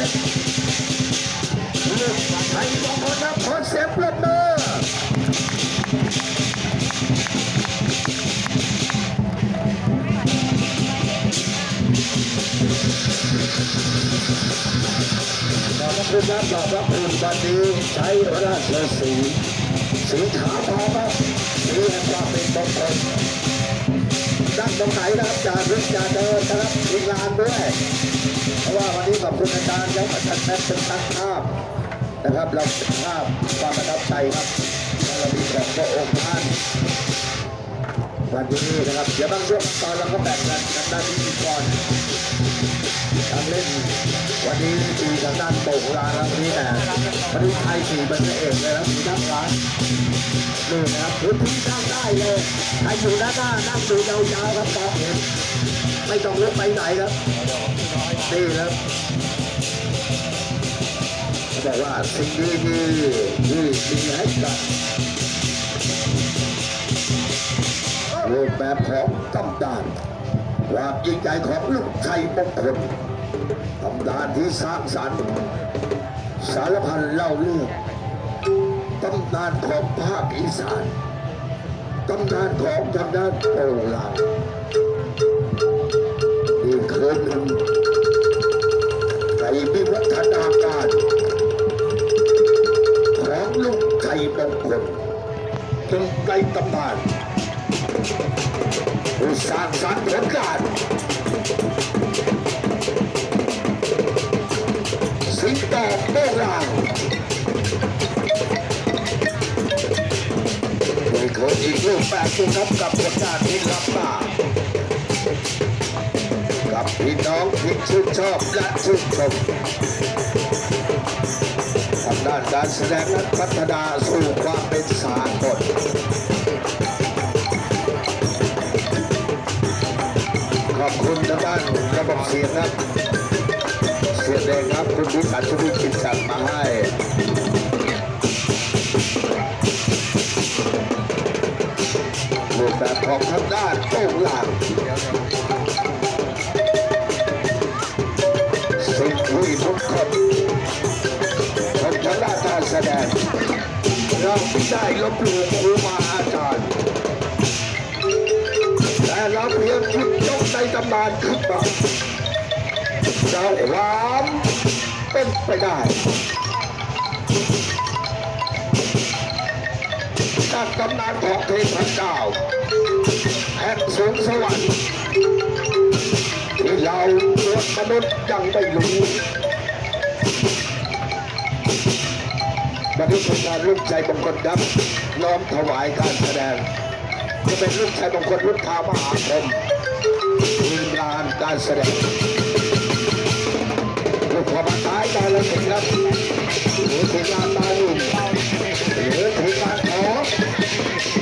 ลูกไทยมงคลครับขอเสียงปรบมือขอบคุณครับขอบพระคุณวันนี้ใช้ราชสีสีขาวทองครับสีแห่งความเป็นมงคลนั่งตรงไหนนะครับจารึกจาเดินนะครับทีมงานด้วย ราะว่าวันนี้ขอบคุณอาจารย์แล้วก็ท่านแม่เป็นช่างภาพนะครับ เราเป็นภาพความประทับใจครับเรามีของพระองค์ท่านวันนี้นะครับเดี๋ยวบางช่วงตอนเราก็แบ่งกันทางด้านพิธีกรทางเล่นวันนี้มีทางด้านโป่งลาแล้วนนี้แต่วันนี้ไทยสี่เป็นเอกเลยนะมีด้านร้านนี่นะครับพื้นที่นั่งได้เลยใครอยู่ด้านหน้านั่งดูยาวๆครับมองเห็น ไม่ต้องเลุกไปไหนครับนี่ครับเขาบอกว่าสิ่งดีๆที่มีให้กับรูปแบบของตำนานความยิ่งใหญ่ของลูกชัยมงคลตำนานที่สร้างสรรค์สารพันเล่าเรื่องตำนานของภาคอีสานตำนานของทางด้านโบราณ นี่คือหนึ่พิวัฒนาการของลูกชัยมงคลจนไกลตำนานผู้สร้างสรรค์ผลงานสิงโตโบราณนี่คืออีกรูปแบบหนึงครับกับผลงานที่รับมา ชื่นชอบและชื่นชมทางด้านการแสดงนั้นพัฒนาสู่ความเป็นสากลขอบคุณทางด้านระบบเสียงครับเสียงแดงครับคุณวิสันต์ชุวิจิตสั่งมาให้รูปแบบของทางด้านโป้งหลางสิ่ง ที่ทุกคนางด้านการแสดงเราไม่ได้ลบหลู่ครูมาอาจารย์ แต่เราเพียงคิดยกในตำนานขึ้นมาเราความเป็นไปได้จากตำนานของเทพเจ้าแห่งสวงสวรรค์ที่เราตัวมนุษย์ยังไม่รู้ บันทึกผลงารลูกใจมงคลครับน้อมถวายการแสดง จะเป็นลูกชายมงคลรุ่นทามหาคมทีมงานการแสดงลูกขอมาตายได้แล้วสิครับหรือถึงงานตายหนุ่มหรือถึงงานขอ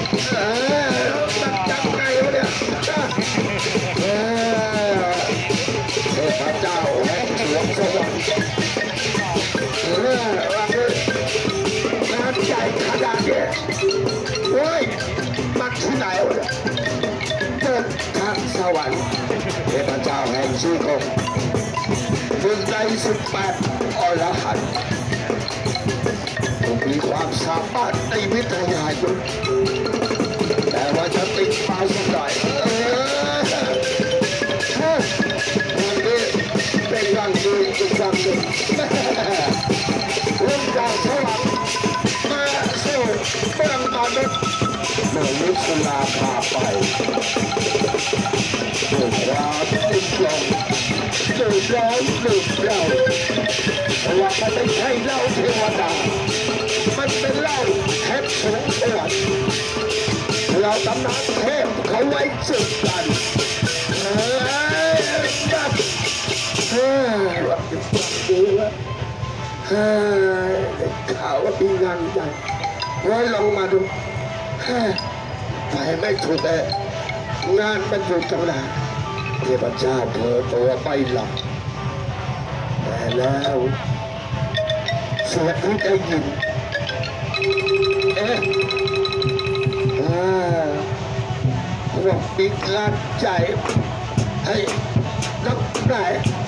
แห่งชีคงหนึ่งในสิบแปดอรหันต์มีความสามารถในวิทยายุทธ์แต่ว่าจะติดปลาสักหน่อยวันนี้เป็นรังดีอีกครั้งหนึ่งลงจากสวรรค์มาสู่เมืองมนุษย์ เมื่อวิศลาพาไปด้วยความติดลมด้วยร้อนดื่มเราว่ามันไม่ใช่เล้าเทวดา มันเป็นเล้าแห่งสวงสวรรค์เราตำนานเทพเขาไว้จุดกันเฮ้ยนับเฮ้ยว่าจะฟังดีวะเฮ้ยข่าวว่ามีงานใหญ่เฮ้ยลองมาดู ไปไม่ถูกเลยงานมันถูกดธรรมดาเทพเจ้าเผลอตัวไปหลับแต่แล้วเสียงที่ได้ยินเอ๊ะอ่าพวปิดลากใจไอ้นักไหน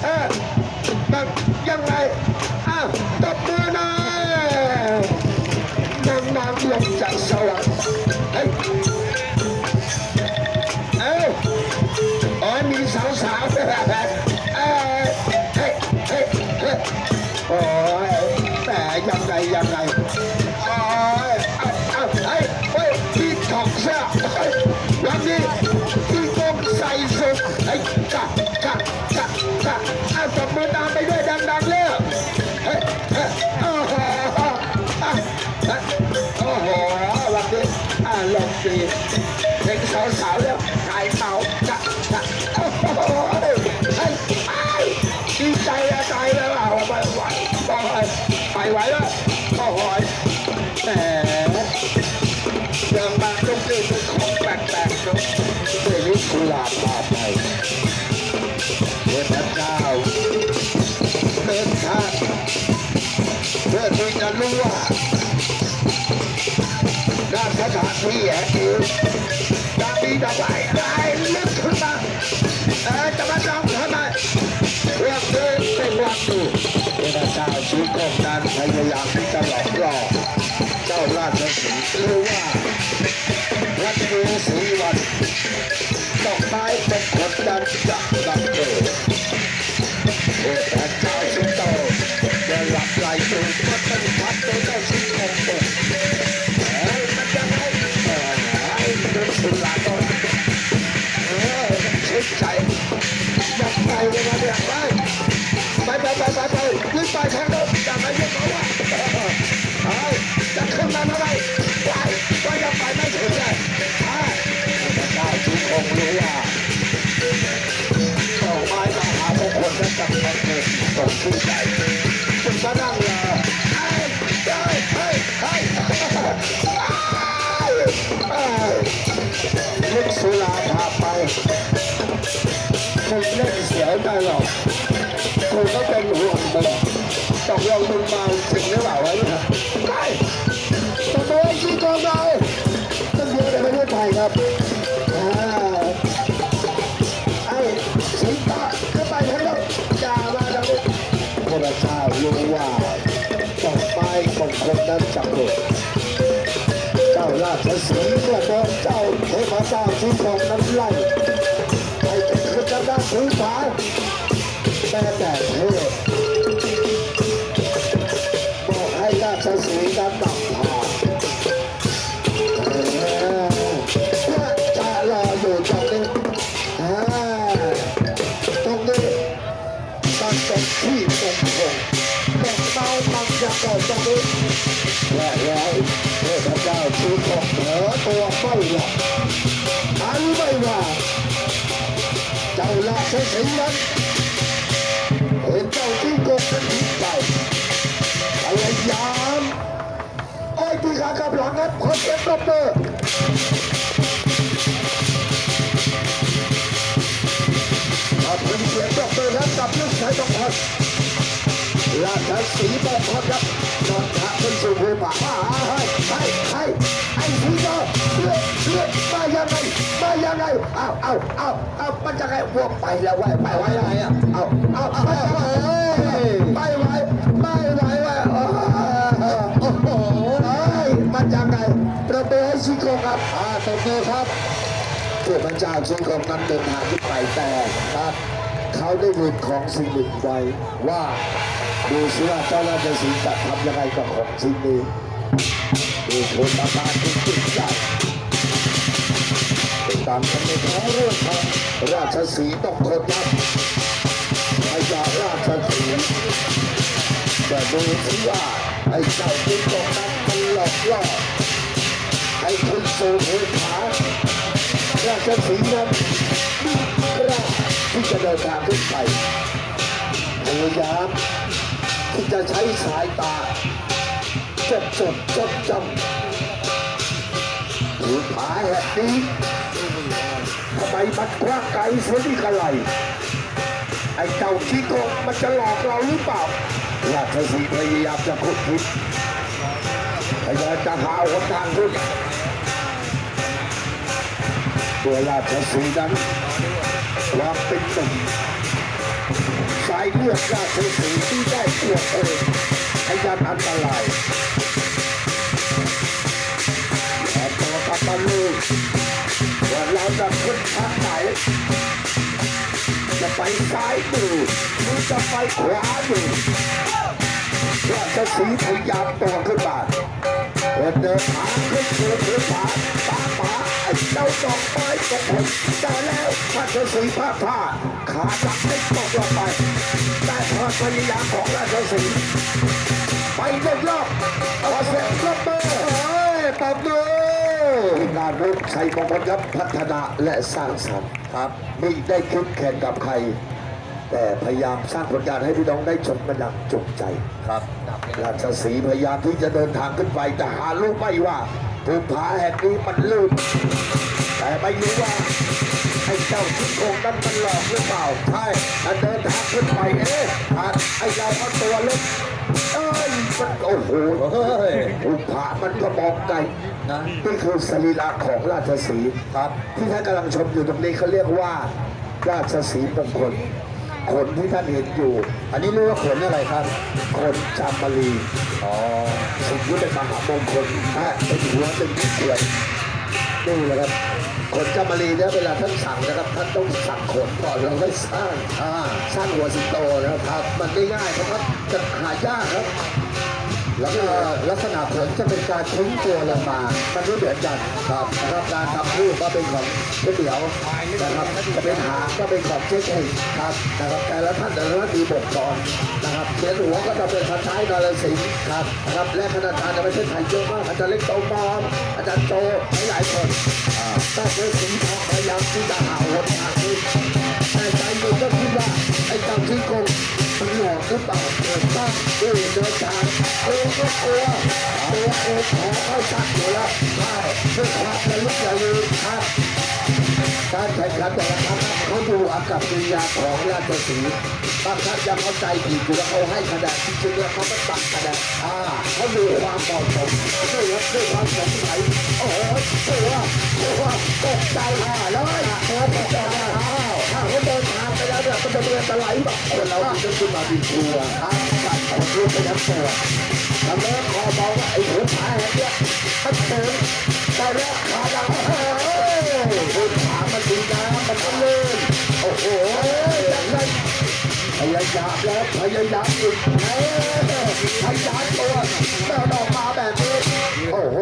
เอ๊ะนักยังไงอ้าวตบมือหน่อยนางนางลงจากสวรรค์เอ้ จะรู้ว่าด้านสถานที่แห่งนี้จะมีดอกไม้อะไรลึกขึ้นมาเออจะมาจองทำไมเรื่องนี้เป็นวันดีพระเจ้าชี้กงนั้นพยายามที่จะหลอกล่อเจ้าราชสีห์หรือว่าวันนี้สีวันดอกไม้เป็นผลดันจะ เล่นเสียได้หรอกกูก็เป็นห่วงมึงตกลงมึงมาจริงหรือเปล่าวะเนี่ยไปตัวตัวชี้กองเราตั้งเดียวในประเทศไทยครับอ่าไอ้สิงตาขึ้นไปทั้งหมดจ่ามาแล้วพระเจ้ารู้ว่าดอไม้ของคนนั้นจะเกิดเจ้าราชสีห์เมื่อโดนเจ้าเทพเจ้าที่ แม้แต่เทพบอกให้ราชสีห์นั้นนำพาเออเพื่อจะรออยู่ตรงนี้ตรงนี้มันเป็นที่มงคลเป็นเมามันจะเกิดตรงนี้และแล้วเทพเจ้าชูของเผลอตัวไม่หลับอันไม่ว่าเจ้าราชสีห์นั้น เห็นเจ้าที่โกงนั้นผิดใจพยายามไอ้ที่ขากับหลังนั้นขอเสียงปรบมือขอบคุณเสียงปรบมือครับกับลูกชายตองพอดราชสีห์บอกคนครับนอนพระเป็นสุภูมิว่าให้ให้ให้ไอ้สีโตเลือดเลือดมายังไงมายังไงเอาเอาเอาเอามันจะไงวกไปแล้วไว้ไปไว้ยังไงอะเอา เอาเอาไปไปไว้ไปไว้ไว้โอ้โหมันจะไงประเบให้ชิโกครับอ่าตบมือครับเพื่อพระเจ้าชิโกนั้นเดินทางที่ไปแต่ครับเขาได้ลืมของสิ่งหนึ่งไว้ว่าดูสิว่าเจ้าราชสีห์จะทำยังไงกับของสิ่งนี้ดูโทษประทานที่จิตใจติดตามกันในท้องเรื่องของราชสีห์ต้องคนรับ พญาราชสีห์แต่ดูสิว่าไอ้เจ้าที่ตรงนั้นมันหลอกล่อให้คุณสู่พื้นฐาราชสีนั้นกล้าที่จะเดินทางขึ้นไปพยายามที่จะใช้สายตาจดจดจดจำหรือผาแห่งนี้ทำไมมันกว้างไกลเสียที่กระไร ไอ้เจ้าชิโกงมันจะหลอกเราหรือเปล่าราชสีพยายามจะขุดคิดพยายามจะหาหนทางขึ้นตัวราชสีนั้นความเป็นหนุ่มสายเลือดราชสีที่ได้ตัวเองพยานอันตรายว่าเราจะขึ้นทางไหน จะไปซ้ายมือหรือจะไปขวามือราชสีห์พยายามตัวขึ้นมาเดินทางขึ้นสู่พื้นฐานตามหาไอ้เจ้าดอกไม้ตกผลแต่แล้วราชสีพลาดท่าดขาดักไม่ตกลงไปแต่ความพยายามของราชสีไปเล่นรอบเอาเสร็จรอบเบอร์เฮ้ยปอบมือ งานรุ่ชัยมงคลครับพัฒนาและสร้างสรรค์ครับไม่ได้คิดแข่งกับใคร แต่พยายามสร้างผลงานให้พี่น้องได้ชมกันอย่างจุใจครับราชสีพยายามที่จะเดินทางขึ้นไปแต่หารู้ไม่ว่าภูผาแห่งนี้มันลื่นแต่ไม่รู้ว่าไอ้เจ้าที่โกงนั้นมันหลอกหรือเปล่าใช่เดินทางขึ้นไปเอ๊ะไอ้เราเอาตัวเล็กเอ้ย มันโอ้โหเฮ้ยภูผามันก็มองไกลนะนี่คือสรีระของราชสีห์ครับที่ท่านกำลังชมอยู่ตรงนี้เขาเรียกว่า ราชสีห์มงคลขนที่ท่านเห็นอยู่ อันนี้เรียกว่าขนอะไรครับขนจามรีอ๋อสิ่งที่เป็นมหามงคลฮะเป็นหัวเป็นเขียนนี่แหละครับขนจามรีเนี่ยเวลาท่านสั่งนะครับท่านต้องสั่งขนก่อนเราไม่สร้างอ่าสร้างหัวสิงโตนะครับ มันไม่ง่ายเพราะว่าจะหายากครับ แล้วก็ลักษณะขนจะเป็นการทิ้งตัวลงมา มันไม่เหมือนกันครับนะครับการทำรูปก็เป็นของเจ๊เตี๋ยวนะครับจะเป็นหางก็เป็นของเจ๊เองครับนะครับแต่ละท่านแต่ละท่านมีบทกรนะครับเขียนหัวก็จะเป็นพันท้ายนรสิงห์ครับนะครับและคณะทานในประเทศไทยเยอะมากอาจารย์เล็กโตมอมอาจารย์โตหลายๆคนอ่าแต่เจอสิงห์ทองพยายามที่จะหาหัว ออก็กลัวตัวเองขอเข้าจักอยู่แล้วใช่เพื่อความระลึกอย่าลืมครับการแข่งขันแต่ละครั้งเขาดูอากับกิริยาของราชสีบางท่านยังเข้าใจผิดอยู่แล้วเขาให้คะแนนจริงๆแล้วเขาไม่ตัดคะแนนอ่าเขาดูความเหมาะสมด้วยครับด้วยความสงสัยโอ้โหตัวตัวตกใจห่าเลยตัวตกใจอ้าวถ้าเขาเดินทางไปแล้วเนี่ยมันจะเป็นอันตรายแบบคนเราจะขึ้นมาบินทัวร์อ่าการของรูปไปทั้งตัว แล้วเริ่มขอบอกว่าไอ้หัวขาแห่งเนี้ยมันเดินแต่แล้วขาดังเฮ้ยบนขามันดีนะมันก็ลื่นโอ้โหอย่างนั้นพยายามแล้วพยายามอีกเอ้ยพยายามตัวแม่ออกมาแบบนี้โอ้โห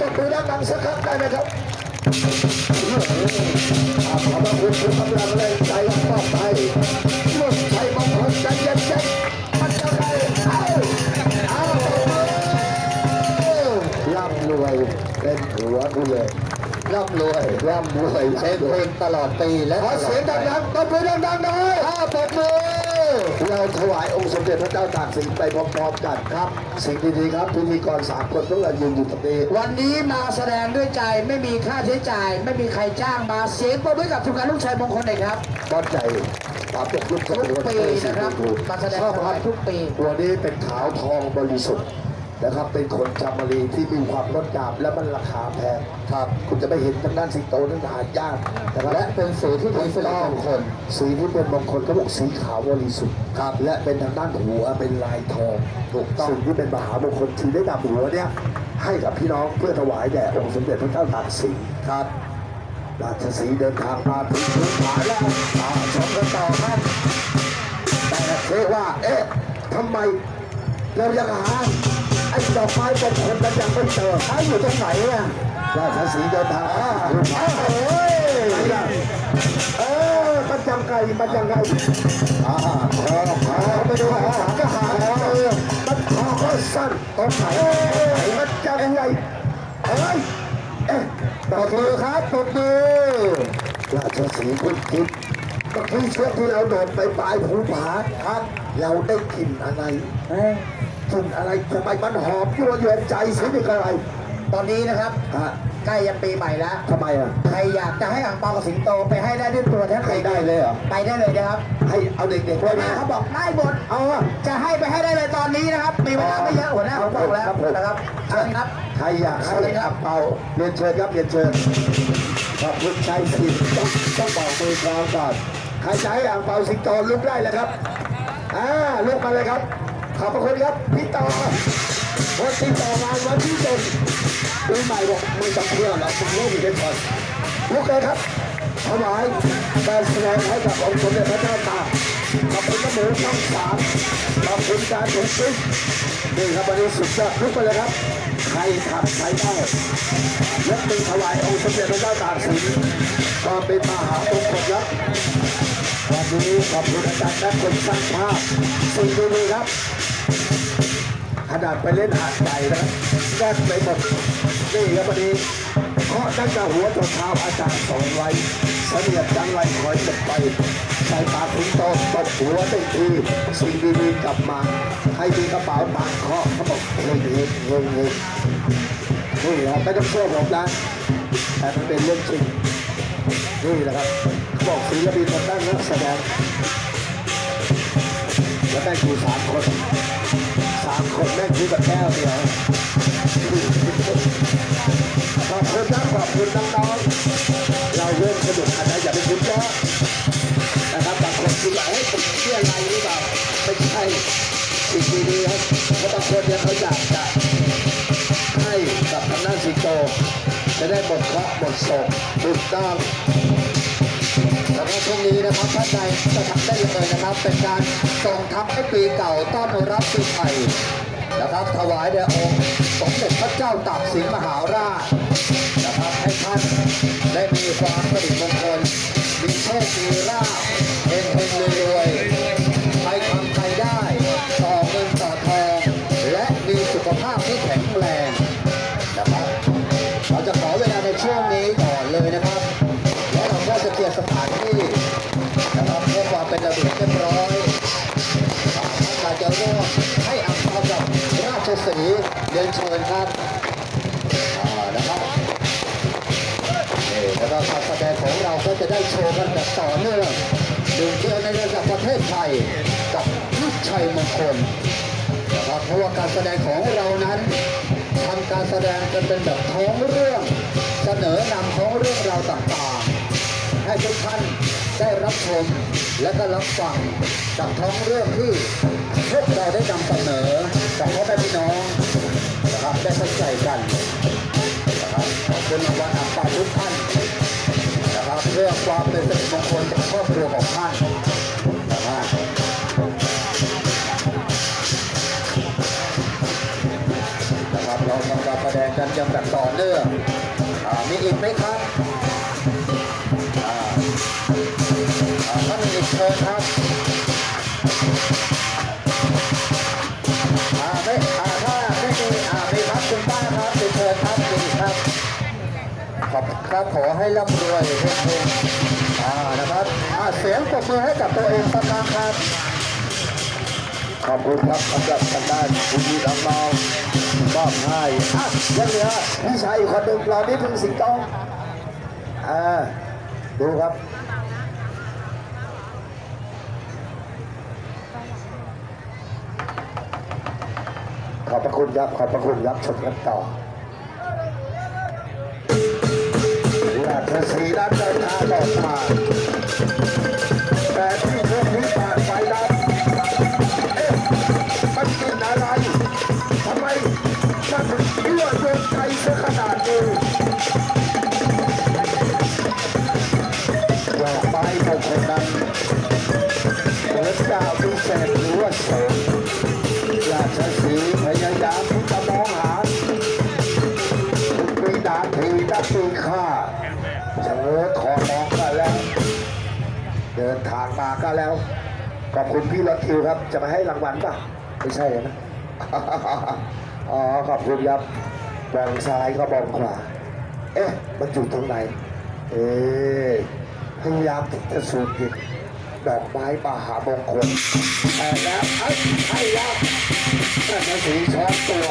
ต้องดูด้านหลังสักครั้งได้ไหมครับขอบคุณทุกกำลัำรวยร่ำรวยใช้เพลงตลอดปีและขอเสียงดังๆตบมือดังๆหน่อยข้าปรบมือเราถวายองค์สมเด็จพระเจ้าตากสินไปพร้อมๆกันครับ สิ่งดีๆครับพิธีกรสามคนต้องเรายืนอยู่ตรงนี้วันนี้มาแสดงด้วยใจไม่มีค่าใช้จ่าย ไม่มีใครจ้างมาเสียงปรบมือกับทุกการลูกชายมงคลเลยครับบ้านใจตามตกลุกทุกปีนะครับมาแสดงชอบถควายทุกปีตัวนี้เป็นขาวทองบริสุทธิ์ นะครับ เป็นคนจามรีที่มีความงดงามและมันราคาแพงครับ คุณจะไม่เห็นทางด้านสิงโตนั้นหายากนะครับและเป็นสีที่มีสิริมงคลสีที่เป็นมงคลเขาบอกสีขาวบริสุทธิ์ครับ และเป็นทางด้านหัวเป็นลายทองถูกต้องสิ่งที่เป็นมหามงคลที่ได้นำหัวเนี่ยให้กับพี่น้องเพื่อถวายแด่องค์สมเด็จพระเจ้าตากสินครับราชสีห์เดินทางมาถึงพื้นฐานแล้วอ่าชมกันต่อครับแต่เชื่อว่าเอ๊ะทำไมเรายังหาไอ้ดอกไม้มงคลมันยังไม่เจอหาอยู่ตรงไหนเนี่ยราชสีห์เดินทางมาถึงพื้านโอ้ยเออมันยังไงมันยังไงอ่าคอคออไปดูคอก็หาเจอมันคอก็สั้นตรงไหนเอ้ยมันยังไงเอ้ยเอ๊ะตบมือครับตบมือราชสีห์คุณคิดเมื่อกี้ช่วงที่เราโดดไปปลายภูผาครับ เราได้กลิ่นอะไร กลิ่นอะไรทำไมมันหอมยั่วยวนใจสินี่ก็อะไรตอนนี้นะครับ ฮะใกล้จะปีใหม่แล้วทำไมอะ ใครอยากจะให้อ่างเปากับสิงโตไปให้ได้ด้วยตัวแทบให้ได้เลยเหรอ ไปได้เลยนะครับให้เอาเด็กๆไว้หัวหน้านะเขาบอกได้หมดเอาอะจะให้ไปให้ได้เลยตอนนี้นะครับ มีเวลาไม่เยอะหัวหน้าผมบอกแล้วครับผมนะครับเชิญครับ ใครอยากให้อับเปาเรียนเชิญครับเรียนเชิญขอบคุณชัยสิทธิ์ต้องต้องบอกมือกลองก่อนใครจะให้อ่างเปาสิงโตลุกได้เลยครับอ่าลุกมาเลยครับ ขอบพระคุณครับพี่ต่อคนที่ต่องาวันที่เจ็ดปีใหม่บอกไม่ต้องเพื่อหรอกมึงเล่นกันก่อนลุกเลยครับถวายการแสดงให้กับองค์สมเด็จพระเจ้าตากขอบคุณพระหมูทั้งสามขอบคุณการถูกซึ้งนี่ครับวันนี้สุดยอดลุกไปเลยครับ ใครทำใครได้ยกมือถวายองค์สมเด็จพระเจ้าตากสินก็เป็นมหามงคลครับ นนี้ขอบคุณอาจารย์นักคนสร้างภาพสิ่งดีๆครับขนาดไปเล่นหาดใหญ่นะแน่นไปหมดนี่ครับวันนี้เคาะตั้งแต่หัวจนเท้าอาจารย์สองไว้เสนียดจังไรคอยจะไปใส่ปากถึงโตตบหัวเต็มทีสิ่งดีๆกลับมาให้มีกระเป๋าตังค์เคาะเขาบอกเฮงเฮงเฮงเฮงนี่ครับไม่ต้องเชื่อผมนะแต่มันเป็นเรื่องจริงนี่แหละครับ บอกศิลปินทางด้านนักแสดงแล้วได้อยู่สามคนสามคนแม่งคือกับแก้วเดียวขอบคุณนะขอบคุณน้องๆเราเริ่มสนุกอันนั้นอย่าไปคิดเยอะนะครับบางคนคิดว่าเฮ้ยผมเชื่ออะไรหรือเปล่าไม่ใช่สิ่งดีๆครับเพราะบางคนเนี่ยเขาอยากจะให้กับทางด้านสิงโตจะได้หมดเคราะห์หมดโศกถูกต้อง ในช่วงนี้นะครับท่านใดจะทำได้เลยนะครับ เป็นการส่งทัพให้ปีเก่าต้อนรับปีใหม่นะครับ ถวายแด่องค์สมเด็จพระเจ้าตากสินมหาราชนะครับให้ท่านได้มีความสริมงคลมีโชคมีลาภ ของเราก็จะได้โชว์กันแบบต่อเนื่องหนึ่งเดียวในระดับประเทศไทยกับลูกชัยมงคลนะครับเพราะว่าการแสดงของเรานั้นทำการแสดงกันเป็นแบบท้องเรื่อง เสนอนำท้องเรื่องราวต่างๆ ให้ทุกท่านได้รับชมและก็รับฟังจากท้องเรื่องที่พวกเราได้นำเสนอจากพ่อแม่พี่น้องนะครับได้เข้าใจกันนะครับขอบคุณรางวัลอัปปาทุกท่าน เรื่องความเป็นสิริมงคลกับครอบครัวของท่านนะครับเราทำการแสดงกันยังแบบต่อเนื่องอมีอีกไหมครับ ครับขอให้ร่ำรวยเฮงๆอ่านะครับอ่าเสียงปรบมือให้กับตัวเองสักครั้งครับ ขอบคุณครับสำหรับทางด้านคุณพี่น้องๆมอบให้อะยังเหลือพี่ชายอีกคนหนึ่งรานี่พิ่งสิงโตอ่าดูครับขอบพระคุณครับขอบพระคุณครับชมกันต่อ ราชสีห์ แล้ว ขอบคุณพี่รถคิวครับ จะมาให้รางวัลป่ะ ไม่ใช่นะ อ๋อ ขอบคุณครับมองซ้ายก็มองขวา เอ๊ะ มันอยู่ตรงไหน เอ๊ะพยายามที่จะสูดกลิ่นดอกไม้มหามงคลแต่แล้วไอ้ไอ้แล้วแต่ในสีช้อนตัว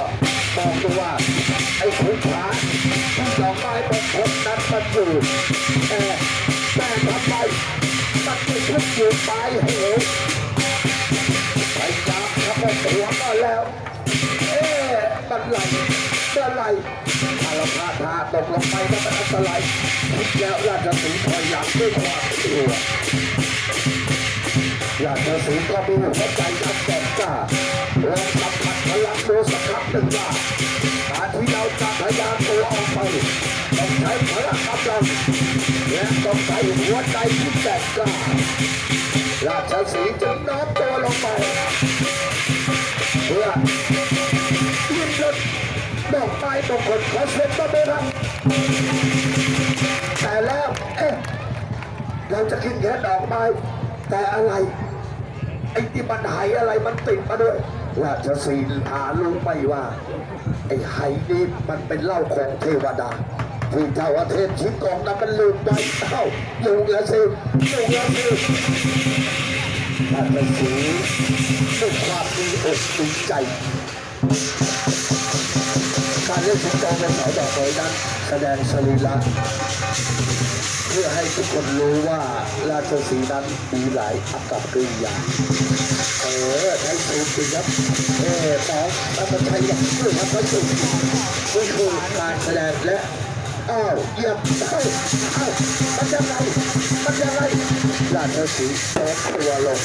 บอกตัวว่าไอ้ขุนขาที่ดอกไม้มงคลนั้นมันอยู่แต่แต่ทำไม มันไม่ขึ้นอยู่ปลายเหวพยายามทำให้หัวก็แล้ว เอ๊ะมันไหลมันไหลถ้าเราพลาดท่าตกลงไปก็เป็นอันตรายคิดแล้วราชสีห์ถอยหลังด้วยความกลัวราชสีห์ก็มีหัวใจอันแก่กล้าลองสัมผัสพลังดูสักครั้งหนึ่งว่าการที่เราจะพยายามตัวออกไปต้องใช้พละกำลัง หัวใจที่แตกกล้าราชสีห์จึงน้อมตัวลงไป เพื่อยื่นรถดอกไม้ตรงคนขอเซ็นก็ไม่รับแต่แล้วเอ๊ะเราจะขึ้นแค่ดอกไม้แต่อะไรไอ้ที่มันหายอะไรมันติดมาด้วยราชสีห์หารู้ไหมว่า ไอ้ไหนี้มันเป็นเหล้าของเทวดา ที่เจ้าอาเทพชิดกองนั้นมันลืมไว้เอ้าอยู่แล้วสิอยู่แล้วสิราชสีห์ด้วยความมีอกมีใจ การเล่นสิงโตเป็นสาดอกไม้นั้นแสดงสรีระเพื่อให้ทุกคนรู้ว่าราชสีนั้นมีหลายอักับกริยาเออใช้สูตรจริครับเออสองแล้วมันใช้อย่างนี้ครับใช้สูตรนี่คือการแสดงและ อ้าวเหยียบเอ้าเอ้ามันยังไงมันยังไงราชสีแตกตัวลง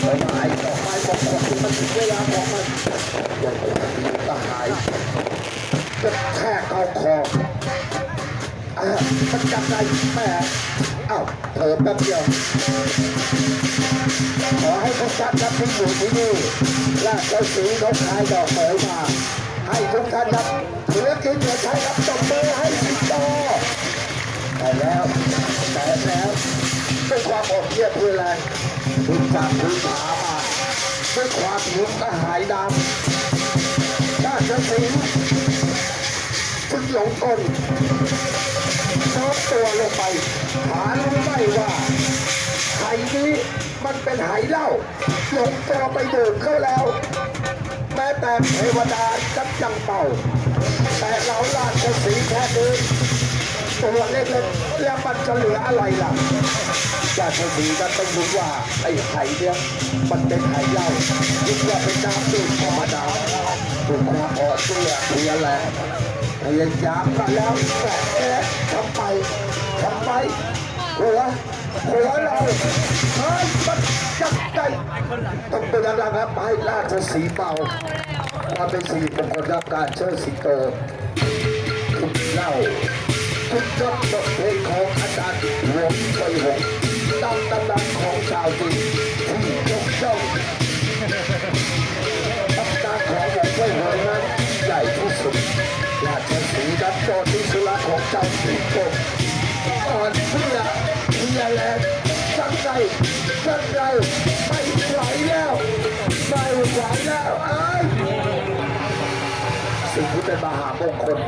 เพราไอ้ดอกไม้ของคนที่มันถึงเวลาของมันอย่างปกติก็หายจะแค่เข้าคออ่ามันยังไงแม่เอ้าเผลอแป๊บเดียวขอให้ทุกท่านครับที่อยู่ที่นี่ราชสีห์เขาขายดอกเหมยมาให้ทุกท่านครับ เหลือกินเหลือใช้ครับตบมือให้สิงโตแต่แล้วแต่แล้วด้วยความอดเยี่ยมเพื่อแรงถึงจากพื้นผามาด้วยความหิวกระหายดำราชสีห์จึงหลงกลน้อมตัวลงไป หารู้ไหมว่าไหนี้มันเป็นไหเหล้าหลงตัวไปดื่มเข้าแล้ว แม้แต่เทวดาจับยังเป่า แต่เราลาชสีแค่เดินตัวเล็กๆแล้วมันจะเหลืออะไรล่ะราชสีห์นั้นต้องรู้ว่าไอ้ไหเนี่ยมันเป็นไหเหล้ายิ่งว่าเป็นน้ำดื่มธรรมดาถูกควาออนเตี้ยเพียแรงพยายามกันแล้วแต่แกทำไปทำไปหัวหัวเราเฮ้ยมันจับใจต้องเป็นอะไรครับให้ราชสีเป่า มาเป็นสีมงคลรับการเชิดสิงโตทุกเล่าทุกยศบทเพลงของอาจารย์หลวงไปหงตามตำนานของชาวจีนที่ยกย่องตำนานของหลวงไปหงนั้นใหญ่ที่สุดราชสีห์นั้นโจทย์ที่สุดของเจ้าสิงโตอ่อนเพลียเพียแรงจังไรจังไรไม่ไหวแล้วไม่ไหวแล้วอ้า เป็นมหามงคล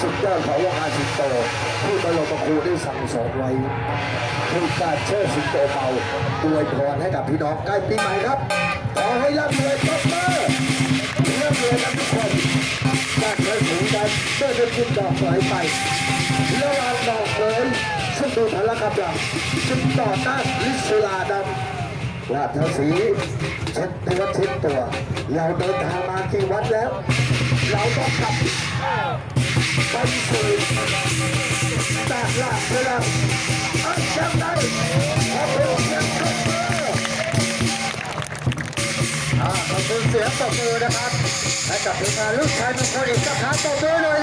สุดยอดของวงการสิงโตที่บรมครูได้สั่งสอนไว้คือการเชิดสิงโตเมาอวยพรให้กับพี่น้องใกล้ปีใหม่ครับ ขอให้ร่ำรวยตบมือร่ำรวยกันทุกคนการเชิดสิงกันเมื่อได้ขึ้นดอกไม้ไประหว่างดอกเอ๋ยซึ่งดูพละกำลังจึงต่อต้านลิสุลาดำราชสีเช็ดเนื้อเช็ดตัว เราเดินทางมากี่วันแล้ว เราต้องกลับไปสู่ตากลาดไปแล้วเอ้ยยังไงขอบคุณยังไงอ่าขอบคุณเสียงตบมือนะครับ และกับทีมงานลูกชายมงคลอีกสักครั้งตบมือหน่อย